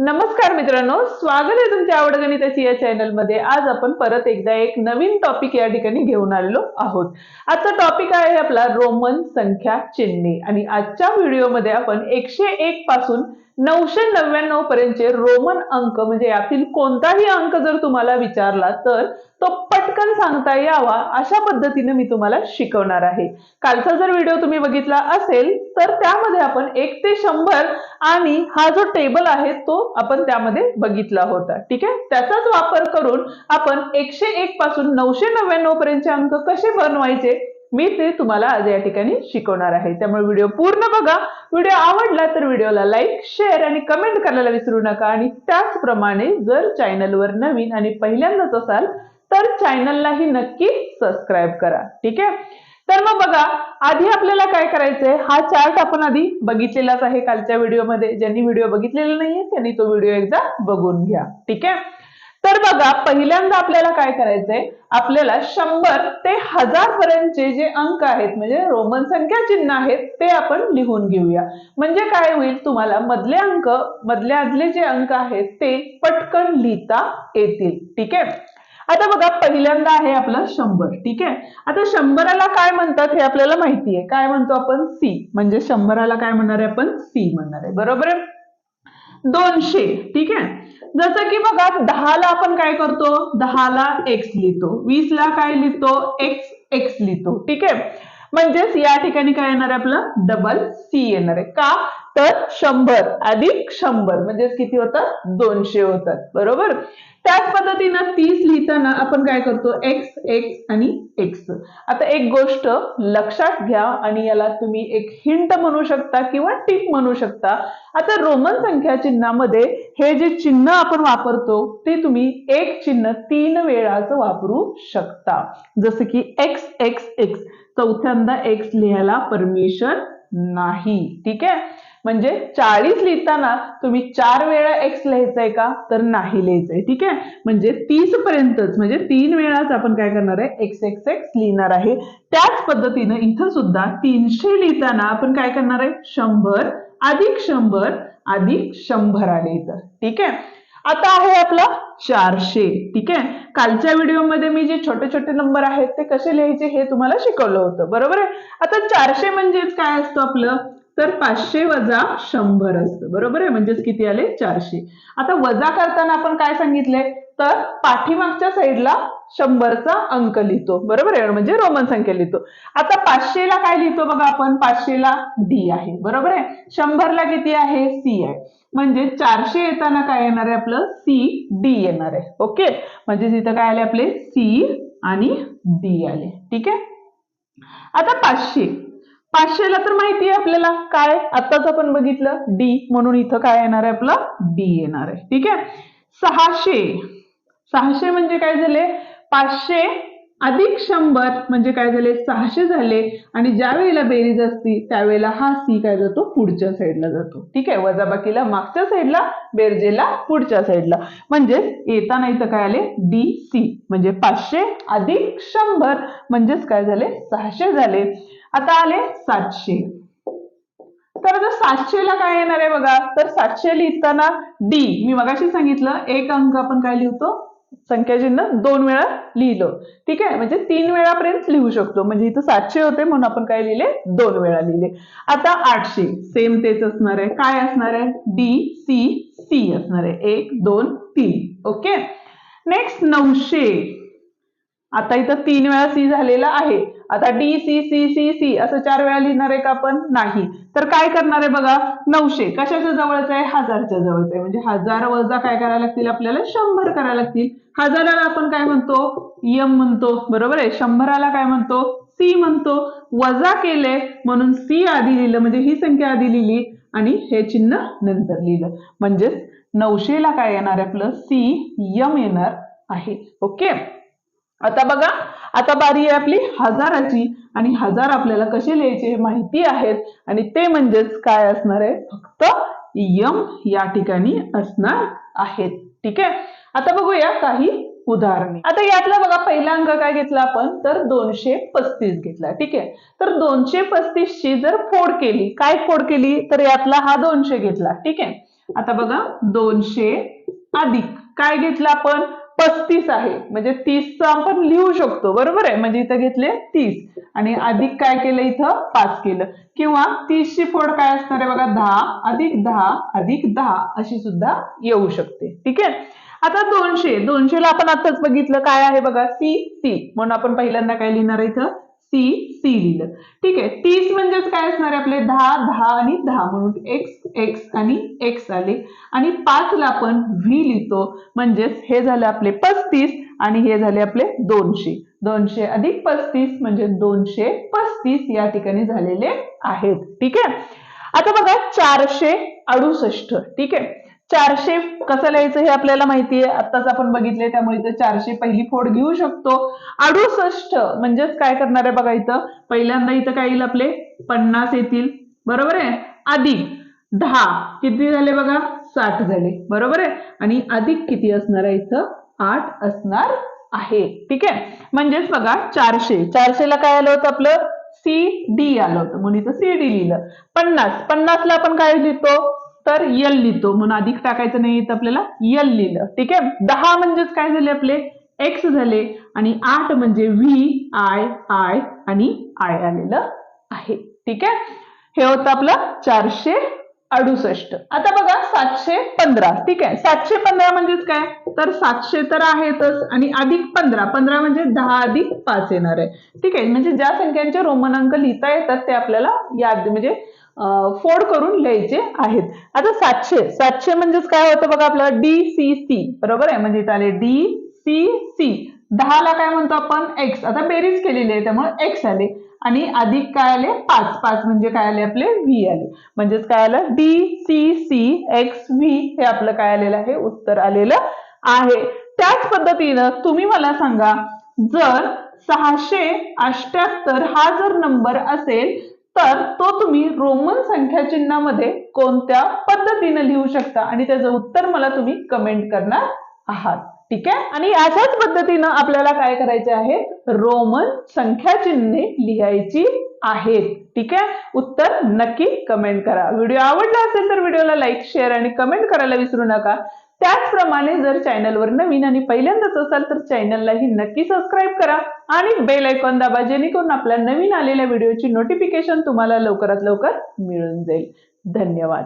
नमस्कार मित्रांनो स्वागत आहे तुमच्या आवड गणिताची या चॅनलमध्ये आज आपण परत एकदा एक नवीन टॉपिक या ठिकाणी घेऊन आलेलो आहोत. आजचा टॉपिक आहे आपला रोमन संख्या चिन्हे. आणि आजच्या व्हिडिओमध्ये आपण एकशे एक पासून नऊशे नव्याण्णव पर्यंतचे रोमन अंक म्हणजे यातील कोणताही अंक जर तुम्हाला विचारला तर तो पटकन सांगता यावा अशा पद्धतीने मी तुम्हाला शिकवणार आहे. कालचा जर व्हिडिओ तुम्ही बघितला असेल तर त्यामध्ये आपण एक ते शंभर आणि हा जो टेबल आहे तो आपण त्यामध्ये बघितला होता. ठीक आहे? त्याचाच वापर करून आपण एकशे एक पासून नऊशे नव्याण्णव पर्यंतचे अंक कसे बनवायचे? मी ते तुम्हाला आज या ठिकाणी शिकवणार आहे. त्यामुळे व्हिडिओ पूर्ण बघा. व्हिडिओ आवडला तर व्हिडिओला लाईक शेअर आणि कमेंट करायला विसरू नका. आणि त्याचप्रमाणे जर चॅनलवर नवीन आणि पहिल्यांदाच असाल तर चॅनललाही नक्की सबस्क्राईब करा. ठीक आहे? तर मग बघा आधी आपल्याला काय करायचंय? हा चार्ट आपण आधी बघितलेलाच आहे कालच्या व्हिडिओमध्ये ज्यांनी व्हिडिओ बघितलेला नाहीये त्यांनी तो व्हिडिओ एकदा बघून घ्या. ठीक आहे? तर बघा पहिल्यांदा आपल्याला काय करायचंय? आपल्याला शंभर ते हजार पर्यंतचे जे अंक आहेत म्हणजे रोमन संख्या चिन्ह आहेत ते आपण लिहून घेऊया. म्हणजे काय होईल तुम्हाला? मधले अंक मधले आदले जे अंक आहेत ते पटकन लिहिता येतील. ठीक आहे? आता बघा पहिल्यांदा आहे आपलं शंभर ठीक आहे? आता शंभराला काय म्हणतात हे आपल्याला माहिती आहे. काय म्हणतो आपण? सी म्हणजे शंभराला काय म्हणणार आहे आपण? सी म्हणणार आहे. बरोबर आहे? दोनशे ठीक आहे? जसं की बघा दहाला आपण काय करतो? दहाला एक्स लिहितो. वीसला काय लिहितो? एक्स एक्स लिहितो. ठीक आहे? म्हणजेच या ठिकाणी काय येणार आहे आपलं? डबल सी येणार आहे. का? तर शंभर अधिक शंभर म्हणजेच किती होतं? दोनशे होतात. बरोबर? त्याच पद्धतीनं तीस लिहिताना आपण काय करतो? एक्स एक्स आणि एक्स आता एक गोष्ट लक्षात घ्या आणि याला तुम्ही एक हिंट म्हणू शकता किंवा टिप म्हणू शकता. आता रोमन संख्या चिन्हामध्ये हे जे चिन्ह आपण वापरतो ते तुम्ही एक चिन्ह तीन वेळाच वापरू शकता. जसं की एक्स एक्स एक्स चौथ्यांदा एक्स लिहायला परमिशन नाही. ठीक आहे? म्हणजे चाळीस लिहिताना तुम्ही चार वेळा एक्स लिहायचंय का? तर नाही लिहायचंय. ठीक आहे? म्हणजे तीस पर्यंतच म्हणजे तीन वेळाच आपण काय करणार आहे? एक्स एक्स एक्स लिहिणार आहे. त्याच पद्धतीनं इथं सुद्धा तीनशे लिहिताना आपण काय करणार आहे? शंभर अधिक शंभर अधिक शंभर आले इथं ठीक आहे? आता आहे आपला चारशे. ठीक आहे? कालच्या व्हिडिओमध्ये मी जे छोटे छोटे नंबर आहेत ते कसे लिहायचे हे तुम्हाला शिकवलं होतं. बरोबर आहे? आता चारशे म्हणजेच काय असतं आपलं? तर पाचशे वजा शंभर असतं. बरोबर आहे? म्हणजेच किती आले? चारशे. आता वजा करताना आपण काय सांगितलंय? तर पाठीमागच्या साईडला शंभरचा अंक लिहितो. बरोबर आहे? म्हणजे रोमन संख्या लिहितो. आता पाचशेला काय लिहितो बघा आपण? पाचशेला डी आहे. बरोबर आहे? शंभरला किती आहे? सी आहे. म्हणजे चारशे येताना काय येणार आहे आपलं? सी डी येणार आहे. ओके? म्हणजे तिथं काय आले आपले? सी आणि डी आले. ठीक आहे? आता पाचशे. पाचशेला तर माहिती आहे आपल्याला. काय? आताच आपण बघितलं. डी म्हणून इथं काय येणार आहे आपलं? डी येणार आहे. ठीक आहे? सहाशे. सहाशे म्हणजे काय झाले? पाचशे अधिक शंभर म्हणजे काय झाले? सहाशे झाले. आणि ज्या वेळेला बेरीज असती त्यावेळेला हा सी काय जातो? पुढच्या साईडला जातो. ठीक आहे? वजाबाकीला मागच्या साईडला बेरजेला पुढच्या साईडला म्हणजेच येताना इथं काय आले? डी सी म्हणजे पाचशे अधिक शंभर. म्हणजेच काय झाले? सहाशे झाले. आता आले सातशे. तर आता सातशेला काय येणार आहे बघा? तर सातशे लिहिताना डी मी मगाशी सांगितलं एक अंक आपण काय लिहितो? संख्याचिन्ह दोन वेळा लिहिलं. ठीक आहे? म्हणजे तीन वेळापर्यंत लिहू शकतो. म्हणजे इथं सातशे होते म्हणून आपण काय लिहिले? दोन वेळा लिहिले. आता आठशे. सेम तेच असणार आहे. काय असणार आहे? डी सी सी असणार आहे. एक दोन तीन. ओके नेक्स्ट नऊशे. आता इथं तीन वेळा सी झालेला आहे. आता D C C C C असं चार वेळा लिहिणार आहे का आपण? नाही. तर काय करणार आहे बघा? नऊशे. कशाच्या जवळच आहे? हजारच्या जवळच आहे. म्हणजे हजार वजा काय करायला लागतील आपल्याला? शंभर करायला लागतील. हजाराला आपण काय म्हणतो? यम म्हणतो. बरोबर आहे? शंभराला काय म्हणतो? सी म्हणतो. वजा केले म्हणून सी आधी लिहिलं. म्हणजे ही संख्या आधी लिहिली आणि हे चिन्ह नंतर लिहिलं. म्हणजेच नऊशेला काय येणार आहे आपलं? सी यम येणार आहे. ओके? आता बघा. आता बारी आहे आपली हजाराची आणि हजार आपल्याला कसे लिहायचे हे माहिती आहेत. आणि ते म्हणजेच काय असणार आहे? फक्त यम या ठिकाणी असणार आहेत. ठीक आहे? आता बघूया काही उदाहरणे. आता यातला बघा पहिला अंक काय घेतला आपण? तर दोनशे पस्तीस घेतला ठीक आहे? तर दोनशे पस्तीस ची जर फोड केली काय फोड केली? तर यातला हा दोनशे घेतला. ठीक आहे? आता बघा दोनशे अधिक. काय घेतलं आपण? पस्तीस आहे. म्हणजे तीसचं आपण लिहू शकतो. बरोबर आहे? म्हणजे इथं घेतले तीस. आणि अधिक काय केलं इथं? पाच केलं. किंवा तीसची फोड काय असणार आहे बघा? दहा. अधिक दहा अधिक दहा अशी सुद्धा येऊ शकते. ठीक आहे? आता दोनशे. दोनशेला आपण आताच बघितलं काय आहे बघा? C C. म्हणून आपण पहिल्यांदा काय लिहिणार इथं? सी सी लिहिलं ठीक आहे. तीस म्हणजेच काय असणार आहे आपले? दहा दहा आणि दहा म्हणून एक्स एक्स आणि एक्स आले. आणि पाचला आपण व्ही लिहितो. म्हणजेच हे झाले आपले पस्तीस आणि हे झाले आपले दोनशे. दोनशे अधिक पस्तीस म्हणजे दोनशे पस्तीस या ठिकाणी झालेले आहेत. ठीक आहे? आता बघा चारशे अडुसष्ट. ठीक आहे? चारशे कसं लिहायचं हे आपल्याला माहिती आहे आत्ताच आपण बघितले त्यामुळे इथं चारशे पहिली फोड घेऊ शकतो. अडुसष्ट म्हणजेच काय करणार आहे बघा इथं? पहिल्यांदा इथं काय येईल आपले? पन्नास येतील. बरोबर आहे? अधिक दहा. किती झाले बघा? साठ झाले. बरोबर आहे? आणि अधिक किती असणार आहे इथं? आठ असणार आहे. ठीक आहे? म्हणजेच बघा चारशे. चारशेला काय आलं होतं आपलं? सी डी आलं होतं. म्हणून इथं सी डी लिहिलं. पन्नास. पन्नासला आपण काय लिहितो? तर यल लिहितो. म्हणून अधिक टाकायचं नाही तर आपल्याला. यल लिहिलं. ठीक आहे? दहा म्हणजेच काय झाले आपले? एक्स झाले. आणि आठ म्हणजे व्ही आय आय आणि आय आलेलं आहे. ठीक आहे? हे होतं आपलं चारशे अडुसष्ट. आता बघा सातशे पंधरा. ठीक आहे? सातशे पंधरा म्हणजेच काय? तर सातशे तर आहेतच. आणि अधिक पंधरा. पंधरा म्हणजे दहा अधिक पाच येणार आहे. ठीक आहे? म्हणजे ज्या संख्यांचे रोमन अंक लिहिता येतात ते आपल्याला याद म्हणजे फोड करून लिहायचे आहेत. आता सातशे सातशे म्हणजेच काय होतं बघा आपल्याला? डी सी सी बरोबर आहे? म्हणजे इथं आले डी सी सी दहाला काय म्हणतो आपण? एक्स आता बेरीज केलेली आहे त्यामुळे एक्स आले. आणि अधिक काय आले? पाच. पाच म्हणजे काय आले? आपले व्ही आले. म्हणजेच काय आलं? D C C X V हे आपलं काय आलेलं आहे? उत्तर आलेलं आहे. त्याच पद्धतीनं तुम्ही मला सांगा जर सहाशे अष्ट्याहत्तर हा जर नंबर असेल तर तो तुम्ही रोमन संख्या चिन्हामध्ये कोणत्या पद्धतीने लिहू शकता? आणि त्याचं उत्तर मला तुम्ही कमेंट करणार आहात. ठीक आहे? आणि अशाच पद्धतीनं आपल्याला काय करायचे आहे रोमन संख्या चिन्हे लिहायची आहेत. ठीक आहे? उत्तर नक्की कमेंट करा. व्हिडिओ आवडला असेल तर व्हिडिओला लाईक शेअर आणि कमेंट करायला विसरू नका. त्याचप्रमाणे जर चॅनलवर नवीन आणि पहिल्यांदाच असाल तर चॅनललाही नक्की सबस्क्राईब करा आणि बेल ऐकॉन दाबा जेणेकरून आपल्या नवीन आलेल्या व्हिडिओची नोटिफिकेशन तुम्हाला लवकरात लवकर मिळून जाईल. धन्यवाद.